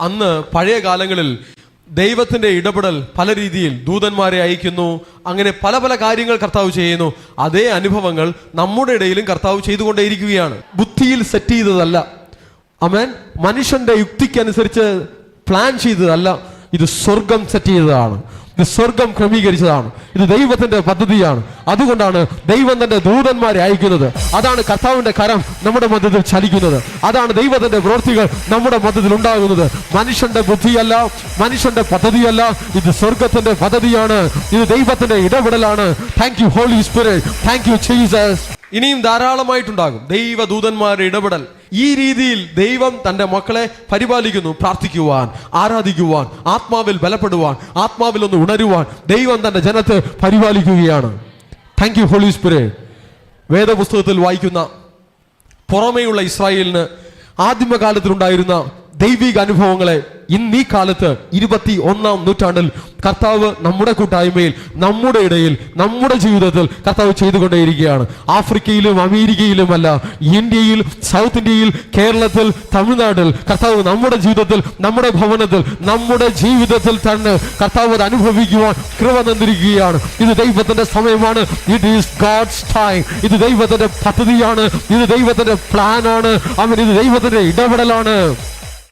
അന്ന് പഴയ കാലങ്ങളിൽ ദൈവത്തിന്റെ ഇടപെടൽ പല രീതിയിൽ ദൂതന്മാരെ അയക്കുന്നു. അങ്ങനെ പല പല കാര്യങ്ങൾ കർത്താവ് ചെയ്യുന്നു. അതേ അനുഭവങ്ങൾ നമ്മുടെ ഇടയിലും കർത്താവ് ചെയ്തുകൊണ്ടേയിരിക്കുകയാണ്. ബുദ്ധിയിൽ സെറ്റ് ചെയ്തതല്ല. അമേൻ മനുഷ്യന്റെ യുക്തിക്കനുസരിച്ച് പ്ലാൻ ചെയ്തതല്ല. ഇത് സ്വർഗം സെറ്റ് ചെയ്തതാണ്. ഇത് സ്വർഗം ക്രമീകരിച്ചതാണ്. ഇത് ദൈവത്തിന്റെ പദ്ധതിയാണ്. അതുകൊണ്ടാണ് ദൈവം തന്റെ ദൂതന്മാരെ അയക്കുന്നത്. അതാണ് കർത്താവിന്റെ കരം നമ്മുടെ മധ്യത്തിൽ ചലിക്കുന്നത്. അതാണ് ദൈവത്തിന്റെ പ്രവൃത്തികൾ നമ്മുടെ മധ്യത്തിൽ ഉണ്ടാകുന്നത്. മനുഷ്യന്റെ ബുദ്ധിയല്ല മനുഷ്യന്റെ പദ്ധതിയല്ല. ഇത് സ്വർഗത്തിന്റെ പദ്ധതിയാണ്. ഇത് ദൈവത്തിന്റെ ഇടപെടലാണ്. Thank you holy spirit thank you Jesus ഇനിയും ധാരാളമായിട്ടുണ്ടാകും. ദൈവദൂതന്മാരുടെ ഇടപെടൽ. ഈ രീതിയിൽ ദൈവം തന്റെ മക്കളെ പരിപാലിക്കുന്നു പ്രാർത്ഥിക്കുവാൻ ആരാധിക്കുവാൻ ആത്മാവിൽ ബലപ്പെടുവാൻ ആത്മാവിൽ ഒന്ന് ഉണരുവാൻ ദൈവം തന്റെ ജനത്തെ പരിപാലിക്കുകയാണ്. താങ്ക് യു ഹോളി സ്പിരിറ്റ് വേദപുസ്തകത്തിൽ വായിക്കുന്ന പുറമേയുള്ള ഇസ്രായേലിന് ആദിമകാലത്തിലുണ്ടായിരുന്ന ദൈവിക അനുഭവങ്ങളെ ഇന്ന് ഈ കാലത്ത് ഇരുപത്തി ഒന്നാം നൂറ്റാണ്ടിൽ കർത്താവ് നമ്മുടെ കൂട്ടായ്മയിൽ നമ്മുടെ ഇടയിൽ നമ്മുടെ ജീവിതത്തിൽ കർത്താവ് ചെയ്തുകൊണ്ടേയിരിക്കുകയാണ്. ആഫ്രിക്കയിലും അമേരിക്കയിലുമല്ല ഇന്ത്യയിൽ സൗത്ത് ഇന്ത്യയിൽ കേരളത്തിൽ തമിഴ്നാട്ടിൽ കർത്താവ് നമ്മുടെ ജീവിതത്തിൽ നമ്മുടെ ഭവനത്തിൽ നമ്മുടെ ജീവിതത്തിൽ തന്നെ കർത്താവ് അത് അനുഭവിക്കുവാൻ കൃപ തന്നിരിക്കുകയാണ്. ഇത് ദൈവത്തിന്റെ സമയമാണ്. ഇറ്റ് ഈസ് ഗാഡ്സ് ടൈം ഇത് ദൈവത്തിന്റെ പദ്ധതിയാണ്. ഇത് ദൈവത്തിന്റെ പ്ലാനാണ് അവൻ ഇത് ദൈവത്തിന്റെ ഇടപെടലാണ്.